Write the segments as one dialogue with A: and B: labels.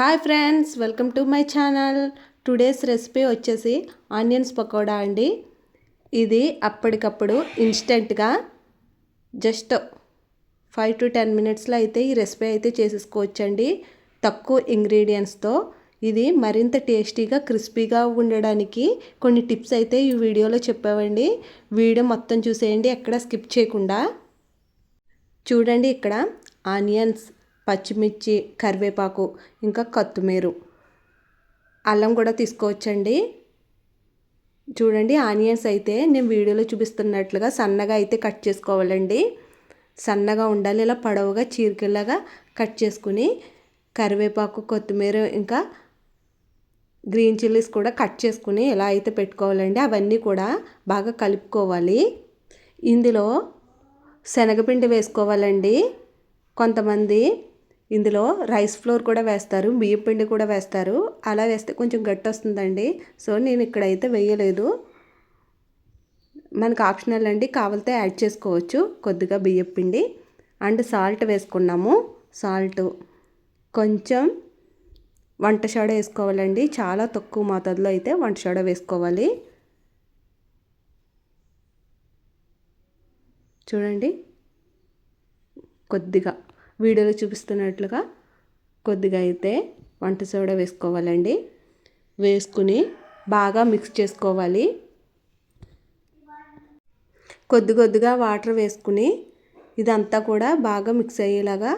A: Hi friends welcome to my channel today's recipe వచ్చేసి onions pakoda అండి. ఇది అప్పటికప్పుడు ఇన్స్టెంట్గా జస్ట్ ఫైవ్ టు టెన్ మినిట్స్లో అయితే ఈ రెసిపీ అయితే చేసేసుకోవచ్చండి. తక్కువ ఇంగ్రీడియంట్స్తో ఇది మరింత టేస్టీగా క్రిస్పీగా ఉండడానికి కొన్ని టిప్స్ అయితే ఈ వీడియోలో చెప్పామండి వీడియో మొత్తం చూసేయండి ఎక్కడ స్కిప్ చేయకుండా. చూడండి ఇక్కడ ఆనియన్స్ పచ్చిమిర్చి కరివేపాకు ఇంకా కొత్తిమీర. అల్లం కూడా తీసుకోవచ్చండి. చూడండి ఆనియన్స్ అయితే నేను వీడియోలో చూపిస్తున్నట్లుగా సన్నగా అయితే కట్ చేసుకోవాలండి. సన్నగా ఉండాలి ఇలా పొడవుగా చీరికలాగా కట్ చేసుకుని కరివేపాకు కొత్తిమీర ఇంకా గ్రీన్ చిల్లీస్ కూడా కట్ చేసుకుని ఎలా అయితే పెట్టుకోవాలండి. అవన్నీ కూడా బాగా కలుపుకోవాలి. ఇందులో శనగపిండి వేసుకోవాలండి. కొంతమంది ఇందులో రైస్ ఫ్లోర్ కూడా వేస్తారు బియ్యం పిండి కూడా వేస్తారు. అలా వేస్తే కొంచెం గట్టి వస్తుందండి సో నేను ఇక్కడైతే వేయలేదు. మనకు ఆప్షనల్ అండి కావాలితే యాడ్ చేసుకోవచ్చు. కొద్దిగా బియ్యం పిండి అండ్ సాల్ట్ వేసుకున్నాము. సాల్ట్ కొంచెం వంట సోడా వేసుకోవాలండి. చాలా తక్కువ మోతాదులో అయితే వంట సోడా వేసుకోవాలి. చూడండి. కొద్దిగా. వీడియోలో చూపిస్తున్నట్లుగా కొద్దిగా అయితే వంట సోడా వేసుకోవాలండి. వేసుకుని బాగా మిక్స్ చేసుకోవాలి. కొద్ది కొద్దిగా వాటర్ వేసుకుని ఇదంతా కూడా బాగా మిక్స్ అయ్యేలాగా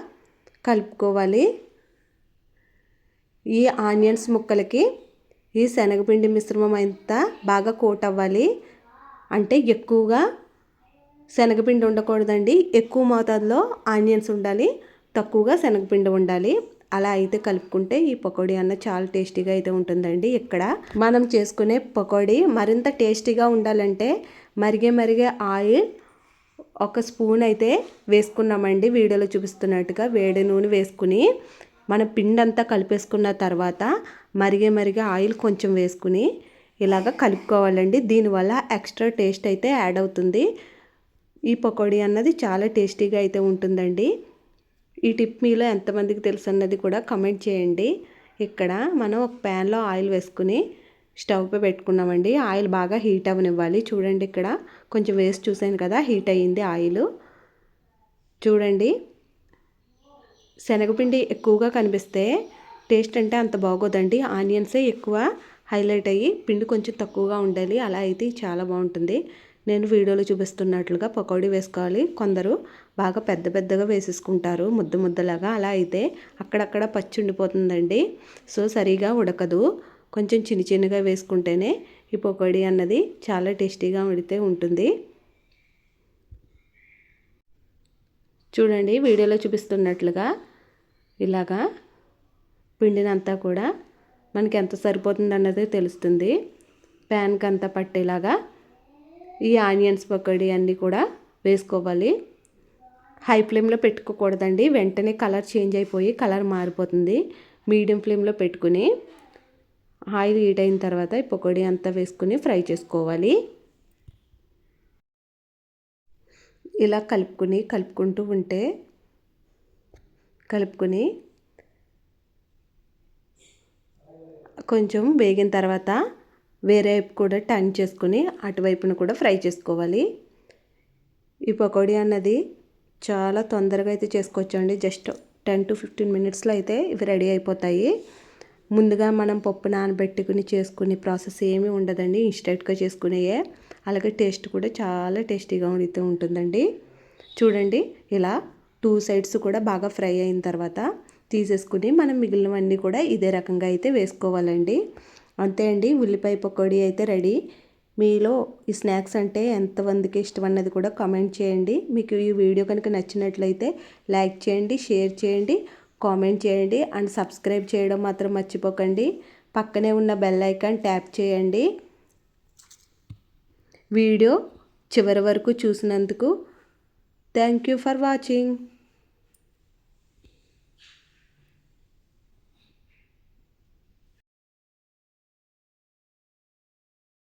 A: కలుపుకోవాలి. ఈ ఆనియన్స్ ముక్కలకి ఈ శనగపిండి మిశ్రమం అంతా బాగా కోట్ అవ్వాలి. అంటే ఎక్కువగా శనగపిండి ఉండకూడదండి. ఎక్కువ మోతాదులో ఆనియన్స్ ఉండాలి. తక్కువగా శనగపిండి ఉండాలి. అలా అయితే కలుపుకుంటే ఈ పకోడీ అన్న చాలా టేస్టీగా అయితే ఉంటుందండి ఇక్కడ. మనం చేసుకునే పకోడీ మరింత టేస్టీగా ఉండాలంటే మరిగే మరిగే ఆయిల్ ఒక స్పూన్ అయితే వేసుకున్నామండి. వీడియోలో చూపిస్తున్నట్టుగా వేడి నూనె వేసుకుని మన పిండి అంతా కలిపేసుకున్న తర్వాత మరిగే మరిగే ఆయిల్ కొంచెం వేసుకుని ఇలాగ కలుపుకోవాలండి. దీనివల్ల ఎక్స్ట్రా టేస్ట్ అయితే యాడ్ అవుతుంది. ఈ పకోడీ అన్నది చాలా టేస్టీగా అయితే ఉంటుందండి. ఈ టిప్ మీలో ఎంతమందికి తెలుసు అన్నది కూడా కమెంట్ చేయండి. ఇక్కడ మనం ఒక ప్యాన్లో ఆయిల్ వేసుకుని స్టవ్పై పెట్టుకున్నామండి. ఆయిల్ బాగా హీట్ అవ్వనివ్వాలి. చూడండి ఇక్కడ కొంచెం వేస్ట్ చూసాను కదా హీట్ అయ్యింది ఆయిల్. చూడండి. శనగపిండి ఎక్కువగా కనిపిస్తే టేస్ట్ అంటే అంత బాగోదండి. ఆనియన్సే ఎక్కువ హైలైట్ అయ్యి పిండి కొంచెం తక్కువగా ఉండాలి. అలా అయితే చాలా బాగుంటుంది. నేను వీడియోలో చూపిస్తున్నట్లుగా పకోడీ వేసుకోవాలి. కొందరు బాగా పెద్ద పెద్దగా వేసేసుకుంటారు. ముద్ద ముద్దలాగా అలా అయితే అక్కడక్కడ పచ్చి ఉండిపోతుందండి. సో సరిగా ఉడకదు. కొంచెం చిన్న చిన్నగా వేసుకుంటేనే ఈ పకోడీ అన్నది చాలా టేస్టీగా ఉడితే ఉంటుంది. చూడండి వీడియోలో చూపిస్తున్నట్లుగా ఇలాగా పిండినంతా కూడా మనకి ఎంత సరిపోతుంది అన్నది తెలుస్తుంది. ప్యాన్కి అంతా పట్టేలాగా ఈ ఆనియన్స్ పకోడీ అన్నీ కూడా వేసుకోవాలి. హై ఫ్లేమ్లో పెట్టుకోకూడదండి. వెంటనే కలర్ చేంజ్ అయిపోయి కలర్ మారిపోతుంది. మీడియం ఫ్లేమ్లో పెట్టుకుని ఆయిల్ హీట్ అయిన తర్వాత ఈ పకోడీ అంతా వేసుకుని ఫ్రై చేసుకోవాలి. ఇలా కలుపుకుని కలుపుకుంటూ ఉంటే కలుపుకొని కొంచెం వేగిన తర్వాత వేరే వైపు కూడా టర్న్ చేసుకుని అటువైపును కూడా ఫ్రై చేసుకోవాలి. ఈ పకోడీ అన్నది చాలా తొందరగా అయితే చేసుకోవచ్చండి. జస్ట్ టెన్ టు ఫిఫ్టీన్ మినిట్స్లో అయితే ఇవి రెడీ అయిపోతాయి. ముందుగా మనం పప్పు నానబెట్టుకుని చేసుకునే ప్రాసెస్ ఏమీ ఉండదండి. ఇన్స్టెంట్గా చేసుకునేయే. అలాగే టేస్ట్ కూడా చాలా టేస్టీగా అయితే ఉంటుందండి. చూడండి ఇలా టూ సైడ్స్ కూడా బాగా ఫ్రై అయిన తర్వాత తీసేసుకుని మనం మిగిలినవన్నీ కూడా ఇదే రకంగా అయితే వేసుకోవాలండి. అంతే అండి. ఉల్లిపాయ పకోడీ అయితే రెడీ. మీలో ఈ స్నాక్స్ అంటే ఎంతమందికి ఇష్టం అన్నది కూడా కామెంట్ చేయండి. మీకు ఈ వీడియో కనుక నచ్చినట్లయితే లైక్ చేయండి షేర్ చేయండి కామెంట్ చేయండి అండ్ సబ్స్క్రైబ్ చేయడం మాత్రం మర్చిపోకండి. పక్కనే ఉన్న బెల్ ఐకాన్ ట్యాప్ చేయండి. వీడియో చివరి వరకు చూసినందుకు థ్యాంక్ యూ ఫర్ వాచింగ్.